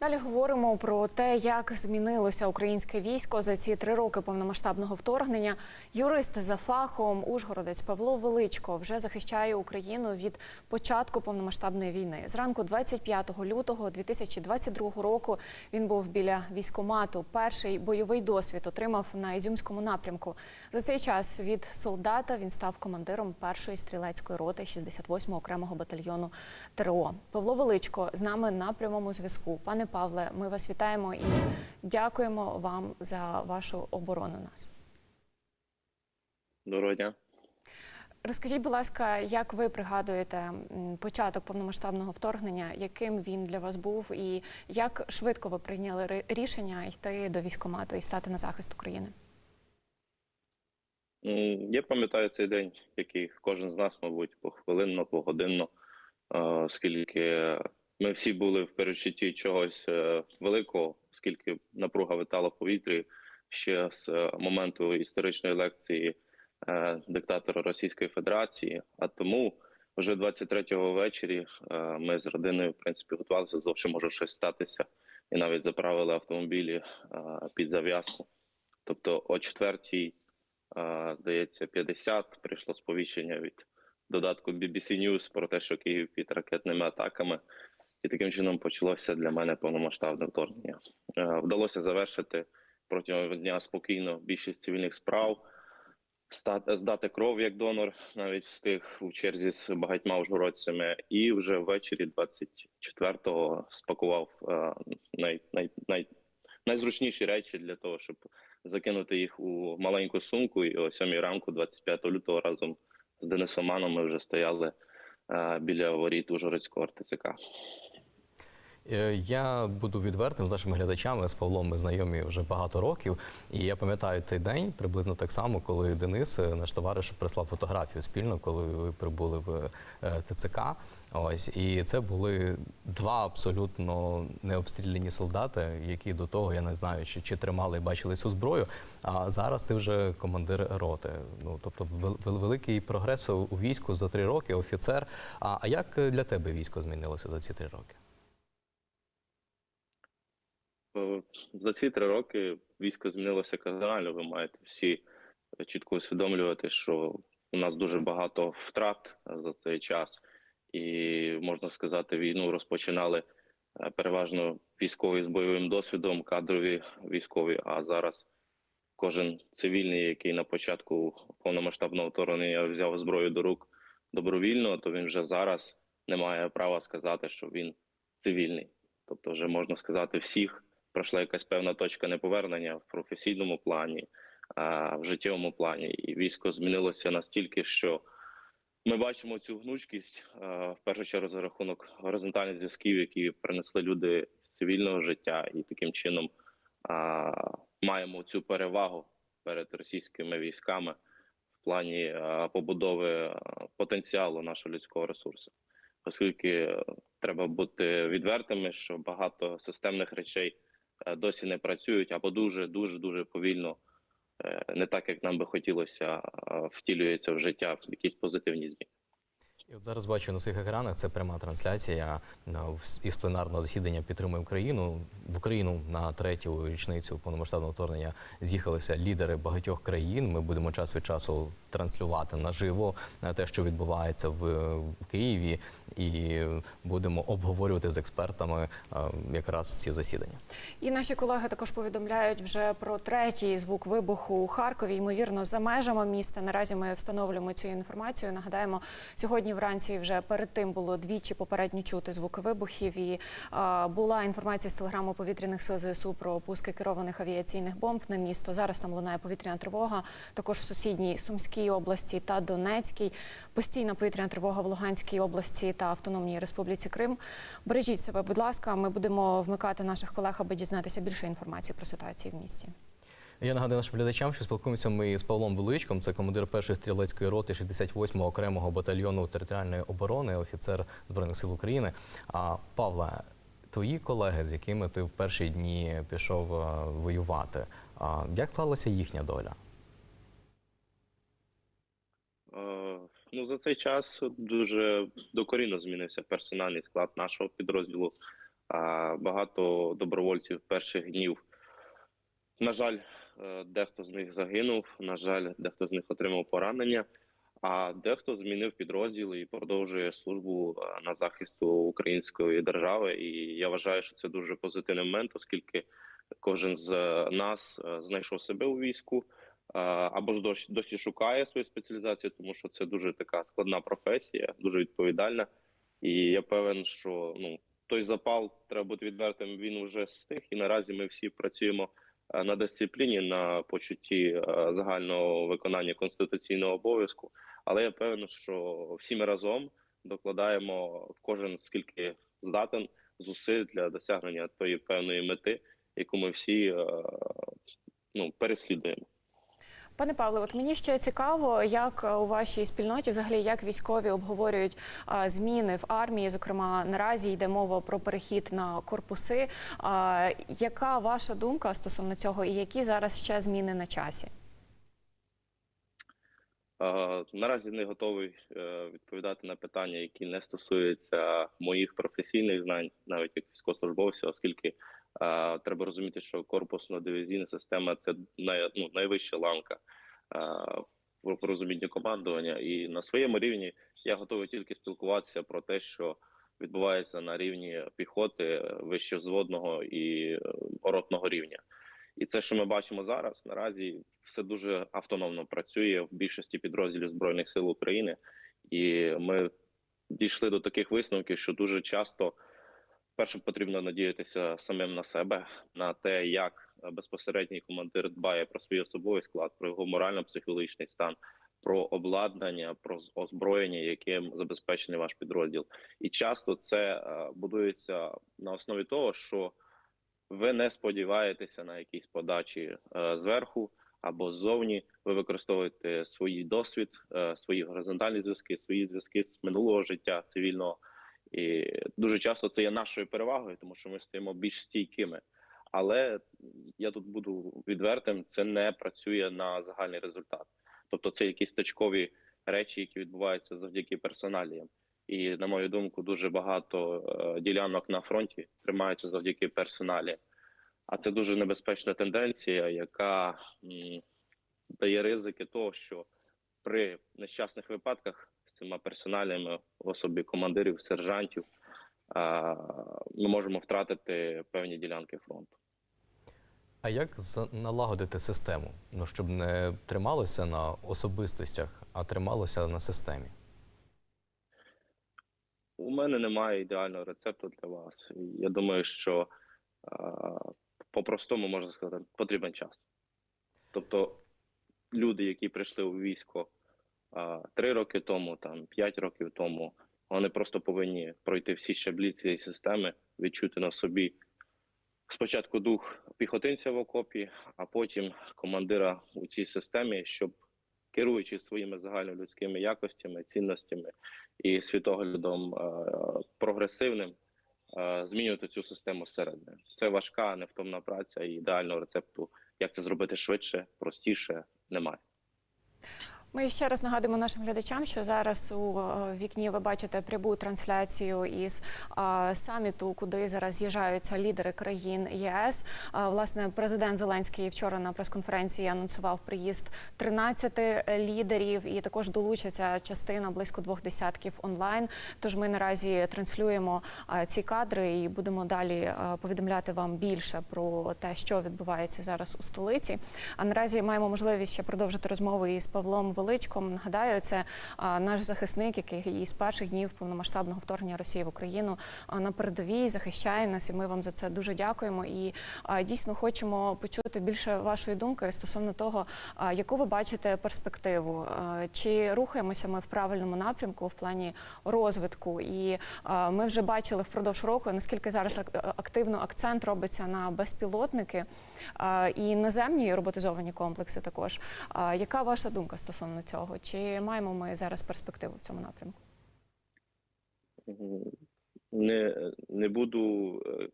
Далі говоримо про те, як змінилося українське військо за ці три роки повномасштабного вторгнення. Юрист за фахом Ужгородець Павло Величко вже захищає Україну від початку повномасштабної війни. Зранку 25 лютого 2022 року він був біля військомату. Перший бойовий досвід отримав на Ізюмському напрямку. За цей час від солдата він став командиром першої стрілецької роти 68-го окремого батальйону ТРО. Павло Величко з нами на прямому зв'язку. Пане Павле, ми вас вітаємо і дякуємо вам за вашу оборону нас. Доброго дня. Розкажіть, будь ласка, як ви пригадуєте початок повномасштабного вторгнення, яким він для вас був, і як швидко ви прийняли рішення йти до військкомату і стати на захист України? Я пам'ятаю цей день, який кожен з нас, мабуть, похвилинно, погодинно, оскільки ми всі були в передчутті чогось е, великого, оскільки напруга витала в повітрі ще з е, моменту історичної лекції е, диктатора Російської Федерації. А тому вже 23-го ввечері ми з родиною, в принципі, готувалися що може щось статися, і навіть заправили автомобілі під зав'язку. Тобто, о четвертій здається, 50 прийшло сповіщення від додатку BBC News про те, що Київ під ракетними атаками, і таким чином почалося для мене повномасштабне вторгнення. Е, Вдалося завершити протягом дня спокійно більшість цивільних справ, здати кров як донор, навіть встиг у черзі з багатьма ужгородцями, і вже ввечері 24-го спакував е, най, най, най, найзручніші речі для того, щоб закинути їх у маленьку сумку. І о 7 ранку, 25 лютого, разом з Денисом Маном ми вже стояли е, біля воріт Ужгородського РТЦК. Е, Я буду відвертим з нашими глядачами. З Павлом ми знайомі вже багато років. І я пам'ятаю той день приблизно так само, коли Денис, е, наш товариш, прислав фотографію спільно, коли ви прибули в е, ТЦК. Ось і це були два абсолютно необстріляні солдати, які до того я не знаю, чи, чи тримали і бачили цю зброю. А зараз ти вже командир роти. Ну тобто, вел- вел- великий прогрес у війську за три роки, офіцер. А, а як для тебе військо змінилося за ці три роки? Е, За ці три роки військо змінилося кардинально. Ви маєте всі чітко усвідомлювати, що у нас дуже багато втрат за цей час, і можна сказати, війну розпочинали е, переважно військові з бойовим досвідом, кадрові військові. А зараз кожен цивільний, який на початку повномасштабного вторгнення взяв зброю до рук добровільно, то він вже зараз не має права сказати, що він цивільний. Тобто, вже можна сказати, всіх пройшла якась певна точка неповернення в професійному плані, в життєвому плані. І військо змінилося настільки, що ми бачимо цю гнучкість в першу чергу за рахунок горизонтальних зв'язків, які принесли люди з цивільного життя, і таким чином маємо цю перевагу перед російськими військами в плані побудови потенціалу нашого людського ресурсу, оскільки треба бути відвертими, що багато системних речей досі не працюють або дуже дуже дуже повільно, е, не так як нам би хотілося, втілюється в життя в якісь позитивні зміни. І от зараз бачу на своїх екранах це пряма трансляція на- із пленарного засідання підтримує Україну. В Україну на третю річницю повномасштабного вторгнення з'їхалися лідери багатьох країн. Ми будемо час від часу транслювати наживо е, те, що відбувається в, в Києві, і будемо обговорювати з експертами е, якраз ці засідання. І наші колеги також повідомляють вже про третій звук вибуху у Харкові. Ймовірно, за межами міста. Наразі ми встановлюємо цю інформацію. Нагадаємо, сьогодні вранці вже перед тим було двічі попередньо чути звуки вибухів. І а, була інформація з телеграму повітряних сил ЗСУ про пуски керованих авіаційних бомб на місто. Зараз там лунає повітряна тривога. Також в сусідній Сумській області та Донецькій. Постійна повітряна тривога в Луганській області та Автономній Республіці Крим. Бережіть себе, будь ласка. Ми будемо вмикати наших колег, аби дізнатися більше інформації про ситуацію в місті. Я нагадую нашим глядачам, що спілкуємося ми з Павлом Величком, це командир першої стрілецької роти 68-го окремого батальйону територіальної оборони, офіцер збройних сил України. А Павла, твої колеги, з якими ти в перші дні пішов е, воювати, а як склалася їхня доля? Е, Ну, за цей час дуже докорінно змінився персональний склад нашого підрозділу. Багато добровольців перших днів, на жаль, дехто з них загинув. На жаль, дехто з них отримав поранення. А дехто змінив підрозділ і продовжує службу е, на захисту української держави. І я вважаю, що це дуже позитивний момент, оскільки кожен з е, нас е, знайшов себе у війську е, або досі, досі шукає свою спеціалізацію, тому що це дуже така складна професія, дуже відповідальна. І я певен, що ну той запал треба бути відвертим. Він вже стих, і наразі ми всі працюємо е, на дисципліні, на почутті е, загального виконання конституційного обов'язку. Але я певен, що всі ми разом докладаємо кожен скільки здатен зусиль для досягнення тої певної мети, яку ми всі е, ну, переслідуємо. Пане Павле, от мені ще цікаво, як е, у вашій спільноті, взагалі, як військові обговорюють а, зміни в армії. Зокрема, наразі йде мова про перехід на корпуси. А, яка ваша думка стосовно цього, і які зараз ще зміни на часі? Е, Наразі не готовий е, відповідати на питання, які не стосуються моїх професійних знань, навіть як військовослужбовця, оскільки треба розуміти, що корпусно-дивізійна система це най, ну, найвища ланка е, в розумінні командування. І на своєму рівні я готовий тільки спілкуватися про те, що відбувається на рівні піхоти вищевзводного і е, ротного рівня. І це, що ми бачимо зараз, наразі все дуже автономно працює в більшості підрозділів збройних сил України, і ми дійшли до таких висновків, що дуже часто перше потрібно надіятися самим на себе, на те, як безпосередній командир дбає про свій особовий склад, про його морально-психологічний стан, про обладнання, про озброєння, яким забезпечений ваш підрозділ. І часто це е, будується на основі того, що ви не сподіваєтеся на якісь подачі е, зверху або ззовні. Ви використовуєте свій досвід, е, свої горизонтальні зв'язки, свої зв'язки з минулого життя цивільного. І дуже часто це є нашою перевагою, тому що ми стаємо більш стійкими. Але я тут буду відвертим: це не працює на загальний результат. Тобто, це якісь точкові речі, які відбуваються завдяки персоналіям. І на мою думку, дуже багато е, ділянок на фронті тримаються завдяки персоналі. А це дуже небезпечна тенденція, яка дає ризики того, що при нещасних випадках цими персоналіями в особі командирів, сержантів, ми можемо втратити певні ділянки фронту. А як налагодити систему? Ну щоб не трималося на особистостях, а трималося на системі? У мене немає ідеального рецепту для вас. Я думаю, що по-простому можна сказати, потрібен час. Тобто люди, які прийшли у військо три роки тому, там п'ять років тому, вони просто повинні пройти всі щаблі цієї системи, відчути на собі спочатку дух піхотинця в окопі, а потім командира у цій системі, щоб керуючи своїми загальнолюдськими якостями, цінностями і світоглядом е, прогресивним, е, змінювати цю систему зсередини. Це важка, невтомна праця і ідеального рецепту, як це зробити швидше, простіше, немає. Ми ще раз нагадуємо нашим глядачам, що зараз у е, вікні ви бачите пряму трансляцію із е, саміту, куди зараз з'їжджаються лідери країн ЄС. Е, Власне, президент Зеленський вчора на прес-конференції анонсував приїзд 13 лідерів, і також долучиться частина близько двох десятків онлайн. Тож ми наразі транслюємо ці кадри і будемо далі повідомляти вам більше про те, що відбувається зараз у столиці. А наразі маємо можливість ще продовжити розмову із Павлом Величком. Нагадаю, це наш захисник, який із перших днів повномасштабного вторгнення Росії в Україну на передовій захищає нас, і ми вам за це дуже дякуємо. І дійсно хочемо почути більше вашої думки стосовно того, яку ви бачите перспективу, чи рухаємося ми в правильному напрямку в плані розвитку. І ми вже бачили впродовж року, наскільки зараз активно акцент робиться на безпілотники і наземні роботизовані комплекси також. Яка ваша думка стосовно цього? Чи маємо ми зараз перспективу в цьому напрямку? Не, не буду е,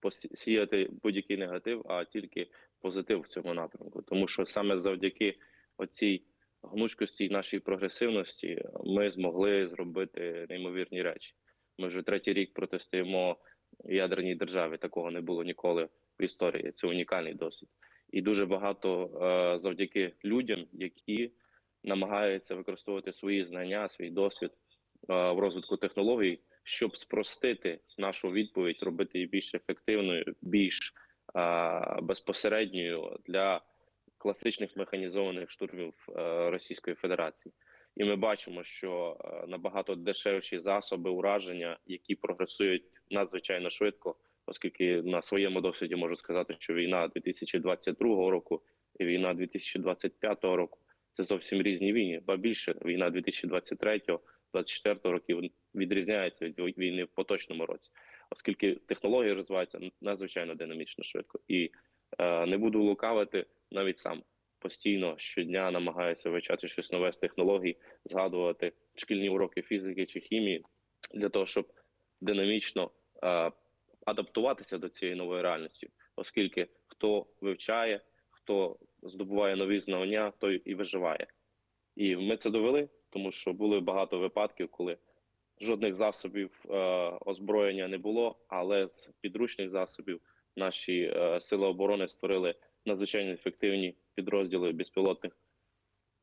посіяти будь-який негатив, а тільки позитив в цьому напрямку. Тому що саме завдяки оцій гнучкості нашій прогресивності ми змогли зробити неймовірні речі. Ми вже третій рік протистоїмо ядерній державі. Такого не було ніколи в історії. Це унікальний досвід. І дуже багато е, завдяки людям, які намагаються використовувати свої знання, свій досвід е, в розвитку технологій, щоб спростити нашу відповідь, робити її більш ефективною, більш е, безпосередньою для класичних механізованих штурмів Російської Федерації. І ми бачимо, що набагато дешевші засоби ураження, які прогресують надзвичайно швидко, оскільки на своєму досвіді можу сказати, що війна 2022 року і війна 2025 року це зовсім різні війни, ба більше війна 2023-2024 років відрізняється від війни в поточному році, оскільки технології розвиваються надзвичайно динамічно швидко. І е, не буду лукавити навіть сам постійно щодня намагаюся вивчати щось нове з технологій, згадувати шкільні уроки фізики чи хімії для того, щоб динамічно е, адаптуватися до цієї нової реальності, оскільки хто вивчає, хто здобуває нові знання, той і виживає. І ми це довели, тому що були багато випадків, коли жодних засобів е, озброєння не було, але з підручних засобів наші е, сили оборони створили надзвичайно ефективні підрозділи безпілотних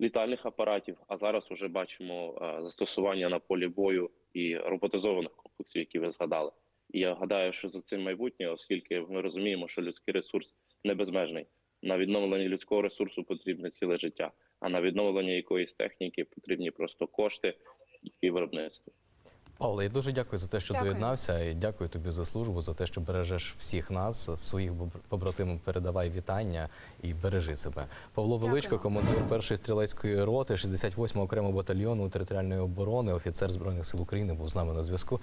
літальних апаратів. А зараз вже бачимо е, застосування на полі бою і роботизованих комплексів, які ви згадали. І я гадаю, що за цим майбутнє, оскільки ми розуміємо, що людський ресурс не безмежний. На відновлення людського ресурсу потрібне ціле життя, а на відновлення якоїсь техніки потрібні просто кошти і виробництво. Павло, я дуже дякую за те, що Дякую. доєднався, і дякую тобі за службу, за те, що бережеш всіх нас, своїх побратимам передавай вітання і бережи себе. Павло Величко, Дякую. командир першої стрілецької роти, 68-го окремого батальйону територіальної оборони, офіцер збройних сил України, був з нами на зв'язку.